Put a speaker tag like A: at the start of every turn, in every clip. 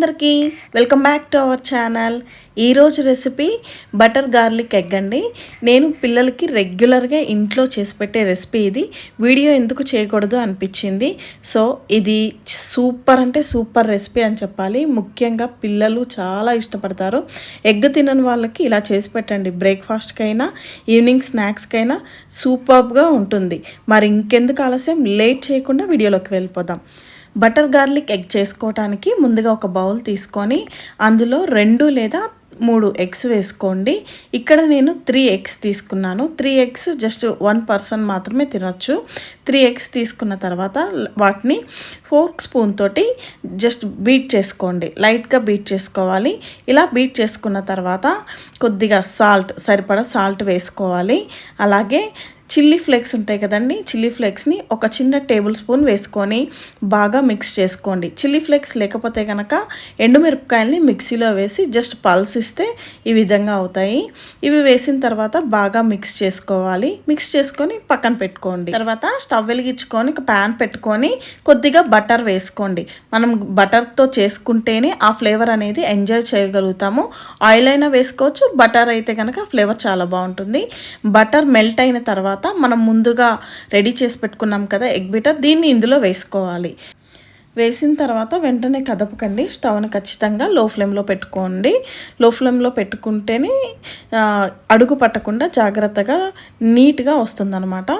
A: అందరికీ welcome back to our channel. ఈరోజు recipe butter garlic egg అండి. నేను పిల్లలకి రెగ్యులర్గా ఇంట్లో చేసి పెట్టే రెసిపీ ఇది. వీడియో ఎందుకు చేయకూడదు అనిపించింది. సో ఇది సూపర్ అంటే సూపర్ రెసిపీ అని చెప్పాలి. ముఖ్యంగా పిల్లలు చాలా ఇష్టపడతారు. ఎగ్ తినని వాళ్ళకి ఇలా చేసి పెట్టండి. బ్రేక్ఫాస్ట్కైనా ఈవినింగ్ స్నాక్స్కైనా సూపర్గా ఉంటుంది. మరి ఇంకెందుకు ఆలస్యం? లేట్ చేయకుండా వీడియోలోకి వెళ్ళిపోదాం. బటర్ గార్లిక్ ఎగ్ చేసుకోవటానికి ముందుగా ఒక బౌల్ తీసుకొని అందులో రెండు లేదా మూడు ఎగ్స్ వేసుకోండి. ఇక్కడ నేను త్రీ ఎగ్స్ తీసుకున్నాను. Three eggs just one person మాత్రమే తినొచ్చు. త్రీ ఎగ్స్ తీసుకున్న తర్వాత వాటిని ఫోర్క్ స్పూన్ తోటి జస్ట్ బీట్ చేసుకోండి. లైట్గా బీట్ చేసుకోవాలి. ఇలా బీట్ చేసుకున్న తర్వాత కొద్దిగా సాల్ట్ సరిపడా సాల్ట్ వేసుకోవాలి. అలాగే చిల్లీ ఫ్లేక్స్ ఉంటాయి కదండి చిల్లీ ఫ్లేక్స్ని ఒక చిన్న టేబుల్ స్పూన్ వేసుకొని బాగా మిక్స్ చేసుకోండి. చిల్లీ ఫ్లేక్స్ లేకపోతే కనుక ఎండుమిరపకాయల్ని మిక్సీలో వేసి జస్ట్ పల్స్ ఇస్తే ఈ విధంగా అవుతాయి. ఇవి వేసిన తర్వాత బాగా మిక్స్ చేసుకోవాలి. మిక్స్ చేసుకొని పక్కన పెట్టుకోండి. తర్వాత స్టవ్ వెలిగించుకొని ఒక ప్యాన్ పెట్టుకొని కొద్దిగా బటర్ వేసుకోండి. మనం బటర్తో చేసుకుంటేనే ఆ ఫ్లేవర్ అనేది ఎంజాయ్ చేయగలుగుతాము. ఆయిల్ అయినా వేసుకోవచ్చు బటర్ అయితే కనుక ఫ్లేవర్ చాలా బాగుంటుంది. బటర్ మెల్ట్ అయిన తర్వాత తర్వాత మనం ముందుగా రెడీ చేసి పెట్టుకున్నాం కదా ఎగ్ బిటర్ దీన్ని ఇందులో వేసుకోవాలి. వేసిన తర్వాత వెంటనే కదపకండి. స్టవ్ని ఖచ్చితంగా లో ఫ్లేమ్లో పెట్టుకోండి. లో ఫ్లేమ్లో పెట్టుకుంటేనే అడుగు పట్టకుండా జాగ్రత్తగా నీట్గా వస్తుందన్నమాట.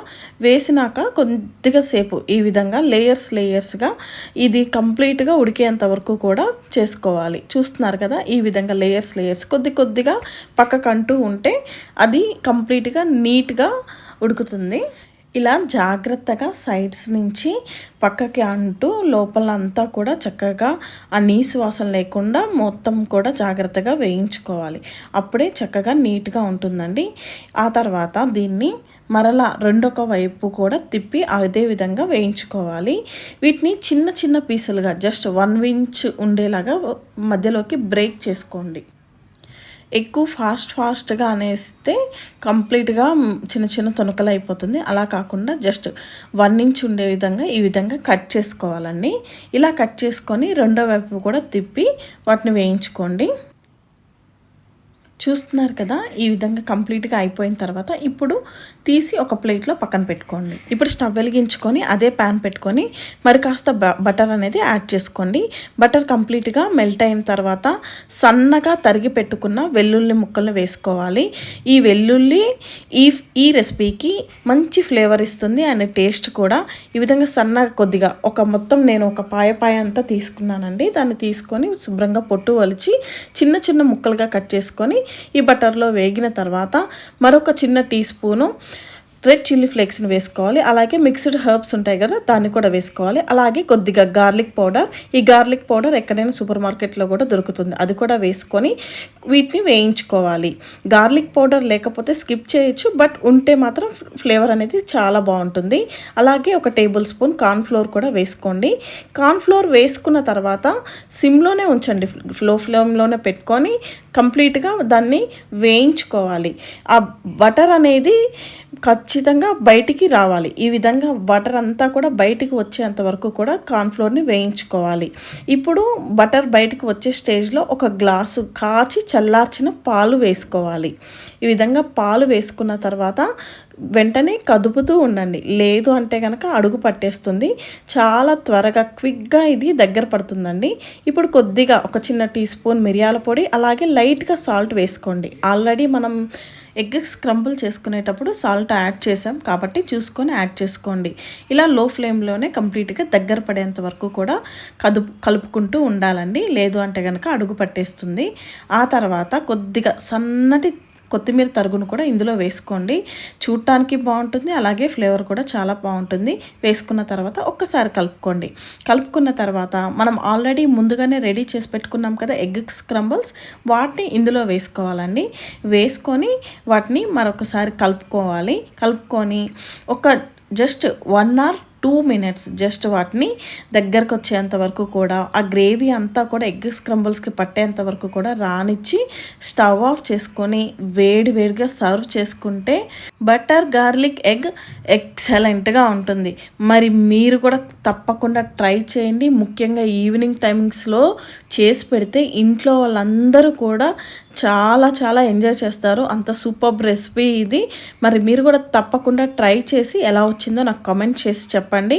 A: వేసినాక కొద్దిగా సేపు ఈ విధంగా లేయర్స్ లేయర్స్గా ఇది కంప్లీట్గా ఉడికేంత వరకు కూడా చేసుకోవాలి. చూస్తున్నారు కదా ఈ విధంగా లేయర్స్ లేయర్స్ కొద్ది కొద్దిగా పక్కకంటూ ఉంటే అది కంప్లీట్గా నీట్గా ఉడుకుతుంది. ఇలా జాగ్రత్తగా సైడ్స్ నుంచి పక్కకి అంటూ లోపలంతా కూడా చక్కగా ఆ నీసు వాసన లేకుండా మొత్తం కూడా జాగ్రత్తగా వేయించుకోవాలి. అప్పుడే చక్కగా నీట్గా ఉంటుందండి. ఆ తర్వాత దీన్ని మరలా రెండొక వైపు కూడా తిప్పి అదే విధంగా వేయించుకోవాలి. వీటిని చిన్న చిన్న పీసులుగా జస్ట్ వన్ ఇంచ్ ఉండేలాగా మధ్యలోకి బ్రేక్ చేసుకోండి. ఎక్కువ ఫాస్ట్ ఫాస్ట్గా అనేస్తే కంప్లీట్గా చిన్న చిన్న తొనకలు అయిపోతుంది. అలా కాకుండా జస్ట్ వన్ ఇంచ్ ఉండే విధంగా ఈ విధంగా కట్ చేసుకోవాలండి. ఇలా కట్ చేసుకొని రెండో వైపు కూడా తిప్పి వాటిని వేయించుకోండి. చూస్తున్నారు కదా ఈ విధంగా కంప్లీట్గా అయిపోయిన తర్వాత ఇప్పుడు తీసి ఒక ప్లేట్లో పక్కన పెట్టుకోండి. ఇప్పుడు స్టవ్ వెలిగించుకొని అదే ప్యాన్ పెట్టుకొని మరి కాస్త బటర్ అనేది యాడ్ చేసుకోండి. బటర్ కంప్లీట్గా మెల్ట్ అయిన తర్వాత సన్నగా తరిగి పెట్టుకున్న వెల్లుల్లి ముక్కలను వేసుకోవాలి. ఈ వెల్లుల్లి ఈ ఈ రెసిపీకి మంచి ఫ్లేవర్ ఇస్తుంది అండ్ టేస్ట్ కూడా. ఈ విధంగా సన్నగా కొద్దిగా ఒక మొత్తం నేను ఒక పాయ పాయ అంతా తీసుకున్నానండి. దాన్ని తీసుకొని శుభ్రంగా పొట్టు వలిచి చిన్న చిన్న ముక్కలుగా కట్ చేసుకొని ఈ బటర్లో వేగిన తర్వాత మరొక చిన్న టీ స్పూను రెడ్ చిల్లీ ఫ్లేక్స్ని వేసుకోవాలి. అలాగే మిక్స్డ్ హర్బ్స్ ఉంటాయి కదా దాన్ని కూడా వేసుకోవాలి. అలాగే కొద్దిగా గార్లిక్ పౌడర్. ఈ గార్లిక్ పౌడర్ ఎక్కడైనా సూపర్ మార్కెట్లో కూడా దొరుకుతుంది. అది కూడా వేసుకొని వీటిని వేయించుకోవాలి. గార్లిక్ పౌడర్ లేకపోతే స్కిప్ చేయొచ్చు బట్ ఉంటే మాత్రం ఫ్లేవర్ అనేది చాలా బాగుంటుంది. అలాగే ఒక టేబుల్ స్పూన్ కార్న్ఫ్లోర్ కూడా వేసుకోండి. కార్న్ఫ్లోర్ వేసుకున్న తర్వాత సిమ్లోనే ఉంచండి. ఫ్లో ఫ్లేమ్లోనే పెట్టుకొని కంప్లీట్గా దాన్ని వేయించుకోవాలి. ఆ బటర్ అనేది ఖచ్చితంగా బయటికి రావాలి. ఈ విధంగా బటర్ అంతా కూడా బయటికి వచ్చేంత వరకు కూడా కార్న్ఫ్లోర్ని వేయించుకోవాలి. ఇప్పుడు బటర్ బయటికి వచ్చే స్టేజ్లో ఒక గ్లాసు కాచి చల్లార్చిన పాలు వేసుకోవాలి. ఈ విధంగా పాలు వేసుకున్న తర్వాత వెంటనే కదుపుతూ ఉండండి. లేదు అంటే కనుక అడుగు పట్టేస్తుంది. చాలా త్వరగా క్విక్గా ఇది దగ్గర పడుతుందండి. ఇప్పుడు కొద్దిగా ఒక చిన్న టీ స్పూన్ మిరియాల పొడి అలాగే లైట్గా సాల్ట్ వేసుకోండి. ఆల్రెడీ మనం ఎగ్ స్క్రంబుల్ చేసుకునేటప్పుడు సాల్ట్ యాడ్ చేసాం కాబట్టి చూసుకొని యాడ్ చేసుకోండి. ఇలా లో ఫ్లేమ్లోనే కంప్లీట్గా దగ్గర పడేంత వరకు కూడా కదుపు కలుపుకుంటూ ఉండాలండి. లేదు అంటే కనుక అడుగు పట్టేస్తుంది. ఆ తర్వాత కొద్దిగా సన్నటి కొత్తిమీర తరుగును కూడా ఇందులో వేసుకోండి. చూడటానికి బాగుంటుంది అలాగే ఫ్లేవర్ కూడా చాలా బాగుంటుంది. వేసుకున్న తర్వాత ఒక్కసారి కలుపుకోండి. కలుపుకున్న తర్వాత మనం ఆల్రెడీ ముందుగానే రెడీ చేసి పెట్టుకున్నాం కదా ఎగ్ క్రంబుల్స్ వాటిని ఇందులో వేసుకోవాలండి. వేసుకొని వాటిని మరొకసారి కలుపుకోవాలి. కలుపుకొని ఒక just one or two minutes just వాటిని దగ్గరకు వచ్చేంత వరకు కూడా ఆ గ్రేవీ అంతా కూడా ఎగ్ స్క్రంబుల్స్కి పట్టేంత వరకు కూడా రానిచ్చి స్టవ్ ఆఫ్ చేసుకొని వేడి వేడిగా సర్వ్ చేసుకుంటే బటర్ గార్లిక్ ఎగ్ ఎక్సలెంట్గా ఉంటుంది. మరి మీరు కూడా తప్పకుండా ట్రై చేయండి. ముఖ్యంగా ఈవినింగ్ టైమింగ్స్లో చేసి పెడితే ఇంట్లో వాళ్ళందరూ కూడా చాలా చాలా ఎంజాయ్ చేస్తారు. అంత సూపర్ రెసిపీ ఇది. మరి మీరు కూడా తప్పకుండా ట్రై చేసి ఎలా వచ్చిందో నాకు కామెంట్ చేసి చెప్పండి.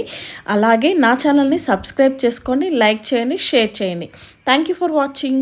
A: అలాగే నా ఛానల్ని సబ్స్క్రైబ్ చేసుకోండి లైక్ చేయండి షేర్ చేయండి. Thank you for watching